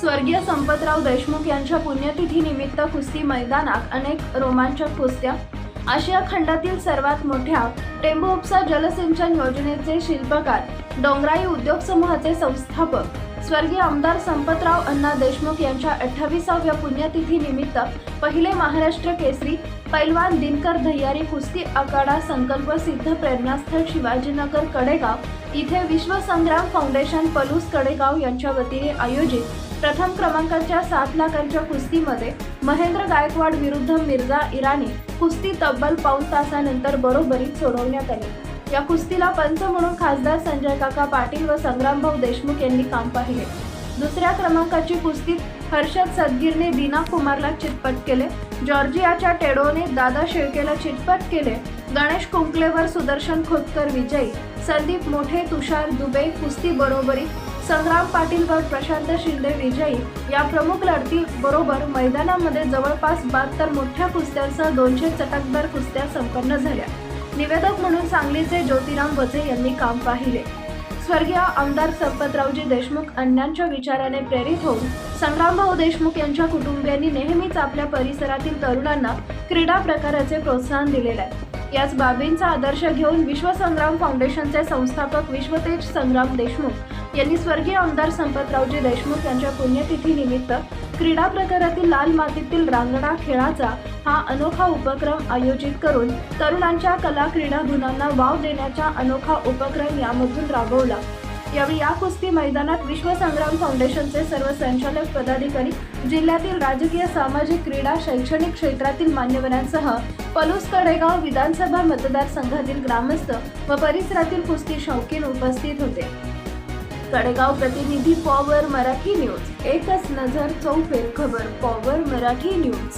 स्वर्गीय संपतराव देशमुख यांच्या पुण्यतिथीनिमित्त कुस्ती मैदानात अनेक रोमांचक कुस्त्या. आशिया खंडातील सर्वात मोठ्या टेंबू उपसा जलसिंचन योजनेचे शिल्पकार डोंगराई उद्योग समूहाचे संस्थापक स्वर्गीय आमदार संपतराव अण्णा देशमुख यांच्या अठ्ठावीसाव्या पुण्यतिथी निमित्त पहिले महाराष्ट्र केसरी पैलवान दिनकर दह्यारी कुस्ती आखाडा संकल्प सिद्ध प्रेरणास्थळ शिवाजीनगर कडेगाव. इथे विश्वसंग्राम फाउंडेशन पलूस कडेगाव यांच्या वतीने आयोजित प्रथम क्रमांकाच्या सात लाखांच्या कुस्तीमध्ये महेंद्र गायकवाड विरुद्ध मिर्झा इराणी कुस्ती तब्बल पाऊण तासानंतर बरोबरीत सोडवण्यात आली. या कुस्तीला पंच म्हणून खासदार संजय काका पाटील व संग्रामभाऊ देशमुख यांनी काम पाहिले. दुसऱ्या क्रमांकाची कुस्तीत हर्षद सदगीरने दीना कुमारला चितपट केले. जॉर्जियाच्या टेडोने दादा शेळकेला चितपट केले. गणेश कुंकलेवर सुदर्शन खोतकर विजयी. संदीप मोठे तुषार दुबे कुस्ती बरोबरी संग्राम पाटील व प्रशांत शिंदे विजयी या प्रमुख लढती बरोबर मैदानामध्ये जवळपास बहात्तर मोठ्या कुस्त्यांसह दोनशे चटकदार कुस्त्या संपन्न झाल्या. निवेदक म्हणून सांगलीचे ज्योतिराम वझे यांनी काम पाहिले. स्वर्गीय आमदार संपतरावजी देशमुख अण्णांच्या विचाराने प्रेरित होऊन संग्रामभाऊ देशमुख यांच्या कुटुंबियांनी नेहमीच आपल्या परिसरातील तरुणांना क्रीडा प्रकाराचे प्रोत्साहन दिलेले आहे. याच बाबींचा आदर्श घेऊन विश्वसंग्राम फाउंडेशनचे संस्थापक विश्वतेज संग्राम देशमुख यांनी स्वर्गीय आमदार संपतरावजी देशमुख यांच्या पुण्यतिथीनिमित्त क्रीडा प्रकारातील लाल मातीतील रांगडा खेळाचा हा अनोखा उपक्रम आयोजित करून तरुणांच्या कला क्रीडा गुणांना वाव देण्याचा अनोखा उपक्रम यामधून राबवला. यावेळी या कुस्ती मैदानात विश्वसंग्राम फाउंडेशनचे सर्व संचालक पदाधिकारी जिल्ह्यातील राजकीय सामाजिक क्रीडा शैक्षणिक क्षेत्रातील मान्यवरांसह पलूस कडेगाव विधानसभा मतदारसंघातील ग्रामस्थ व परिसरातील कुस्ती शौकीन उपस्थित होते. कडेगाव प्रतिनिधी पॉवर मराठी न्यूज. एकच नजर चौफेर खबर पॉवर मराठी न्यूज.